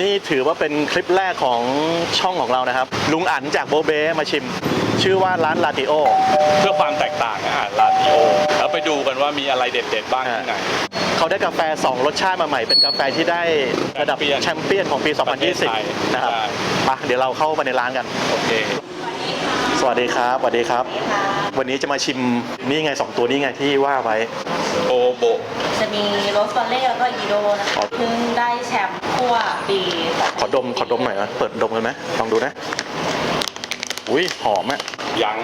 นี่ถือว่าเป็นคลิปแรกของช่องของเรานะครับ ลุงอั๋นจากโบเบ้มาชิม ชื่อว่าร้านลาติโอ เพื่อความแตกต่างอาหารลาติโอ แล้วไปดูกันว่ามีอะไรเด็ดๆบ้างที่ไหน เขาได้กาแฟ 2 รสชาติมาใหม่ เป็นกาแฟที่ได้ระดับแชมเปี้ยนแชมเปี้ยนของปีประเทศไทย2020 นะครับใช่มาเดี๋ยวเราเข้าไปในร้านกัน โอเค สวัสดีครับ สวัสดีครับ วันนี้จะมาชิมนี่ไง 2 ตัวนี้ไงที่ว่าไว้ โอโบะจะมีโรสบอลเล่แล้วก็อีโดนะอ๋อคะเพิ่งได้แชมป์ทั่วปีขอดมขอดมหน่อยนะเปิดดมกันไหมลองดูนะ อุ้ยหอมอะยัง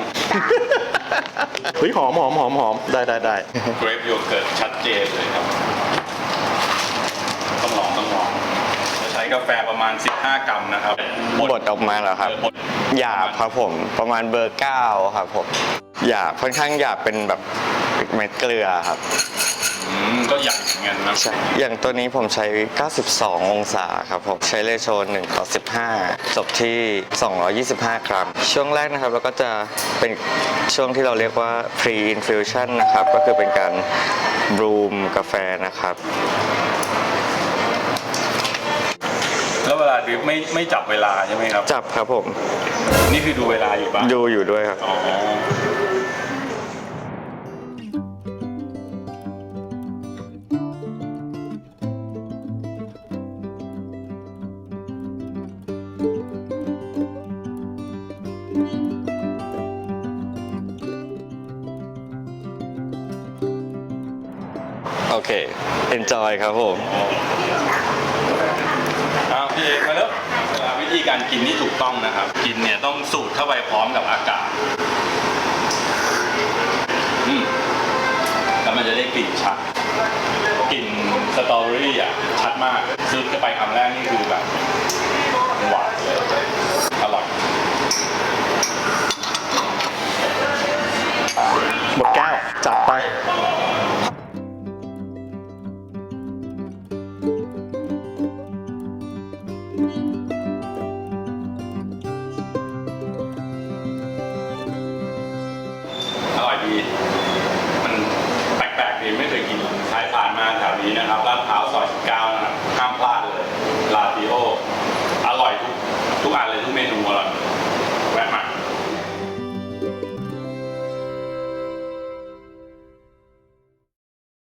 เฮ้ยหอมหอมหอมหอมได้ได้ได้เกรฟโยเกิร์ตชัดเจนเลยครับ ต้องลองต้องลองจะใช้ กาแฟประมาณ 15 กรัมนะครับบดออกมาเหรอครับเออบดหยาบครับผมประมาณเบอร์เก้าครับผมหยาบค่อนข้างหยาบเป็นแบบเม็ดเกลือครับอืมก็ใหญ่เหมือนกันนะใช่อย่างตัวนี้ผมใช้ 92 องศาครับผมใช้เลโช1ต่อ15 จบที่ 225 กรัม ช่วงแรกนะครับเราก็จะเป็นช่วงที่เราเรียกว่า pre infusion นะครับ ก็คือเป็นการบรูมกาแฟนะครับ แล้วเวลาดริฟไม่ไม่จับเวลาใช่ไหมครับ จับครับผมนี่คือดูเวลาอยู่ปะดูอยู่ด้วยครับ อ๋อ โอเค enjoy ครับผมเอา พี่เอกมาแล้ววิธีการกินที่ถูกต้องนะครับ กินเนี่ยต้องสูดเข้าไปพร้อมกับอากาศอืมแล้วมันจะได้กลิ่นชัดกลิ่นสตรอเบอรี่อะชัดมากซื้อเข้าไปคำแรกนี่คือแบบหวานเลยอร่อย